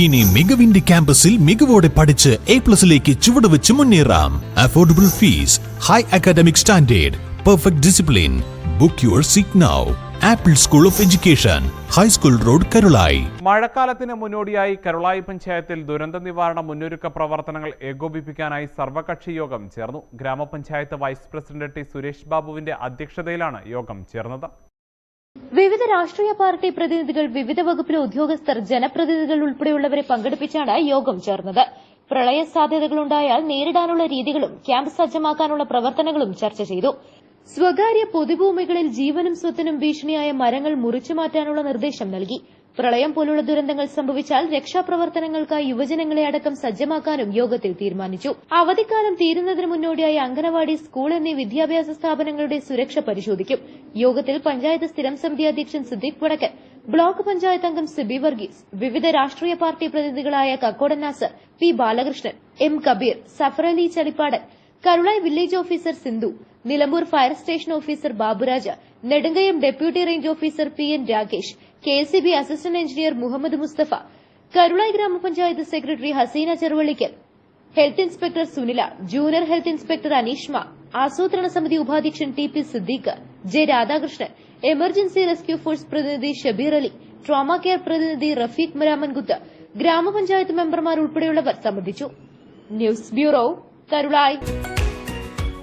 ഇനി മികവിന്റെ ക്യാമ്പസിൽ മികവോടെ പഠിച്ച് എ പ്ലസിലേക്ക് ചുവടുവെച്ച് മുന്നേറാം. Affordable fees high academic standard perfect discipline book your seat now Apple school of education high school road Karulai മഴക്കാലത്തിന് മുന്നോടിയായി കരുളായി പഞ്ചായത്തിൽ ദുരന്ത നിവാരണ മുന്നൊരുക്ക പ്രവർത്തനങ്ങൾ ഏകോപിപ്പിക്കാനായി സർവകക്ഷി യോഗം ചേർന്നു. ഗ്രാമപഞ്ചായത്ത് വൈസ് പ്രസിഡന്റ് ടി സുരേഷ് ബാബുവിന്റെ അധ്യക്ഷതയിലാണ് യോഗം ചേർന്നത്. വിവിധ രാഷ്ട്രീയ പാർട്ടി പ്രതിനിധികൾ വിവിധ വകുപ്പിലെ ഉദ്യോഗസ്ഥർ ജനപ്രതിനിധികൾ ഉൾപ്പെടെയുള്ളവരെ പങ്കെടുപ്പിച്ചാണ് യോഗം ചേർന്നത്. പ്രളയ സാധ്യതകളുണ്ടായാൽ നേരിടാനുള്ള രീതികളും ക്യാമ്പ് സജ്ജമാക്കാനുള്ള പ്രവർത്തനങ്ങളും ചർച്ച ചെയ്തു. സ്വകാര്യ പൊതുഭൂമികളിൽ ജീവനും സ്വത്തിനും ഭീഷണിയായ മരങ്ങൾ മുറിച്ചു മാറ്റാനുള്ള നിർദ്ദേശം നൽകി. പ്രളയം പോലുള്ള ദുരന്തങ്ങൾ സംഭവിച്ചാൽ രക്ഷാപ്രവർത്തനങ്ങൾക്കായി യുവജനങ്ങളെ അടക്കം സജ്ജമാക്കാനും യോഗത്തിൽ തീരുമാനിച്ചു. അവധിക്കാലം തീരുന്നതിന് മുന്നോടിയായി അംഗനവാടി സ്കൂൾ എന്നീ വിദ്യാഭ്യാസ സ്ഥാപനങ്ങളുടെ സുരക്ഷ പരിശോധിക്കും. യോഗത്തിൽ പഞ്ചായത്ത് സ്ഥിരം സമിതി അധ്യക്ഷൻ സിദ്ദീഖ് വടക്കൻ ബ്ലോക്ക് പഞ്ചായത്ത് അംഗം സിബി വർഗീസ് വിവിധ രാഷ്ട്രീയ party പ്രതിനിധികളായ Kakkodan Nasar P Balakrishnan M Kabeer Safarali Chalippadan Karulai village officer Sindhu Nilambur fire station officer Baburaja Nedumkayam deputy range officer P N Rakesh K S B assistant engineer Muhammad Mustafa Karulai ഗ്രാമപഞ്ചായത്ത് secretary Haseena Cheruvallikkal health inspector Sunila junior health inspector Aneeshma ആസൂത്രണ സമിതി ഉപാധ്യക്ഷൻ T P Siddique J Radhakrishnan emergency rescue force പ്രതിനിധി Shabeer Ali trauma care പ്രതിനിധി റഫീഖ് മുരാമൻകുത്ത് ഗ്രാമപഞ്ചായത്ത് മെമ്പർമാർ ഉൾപ്പെടെയുള്ളവർ സംബന്ധിച്ചു. News bureau Karulai.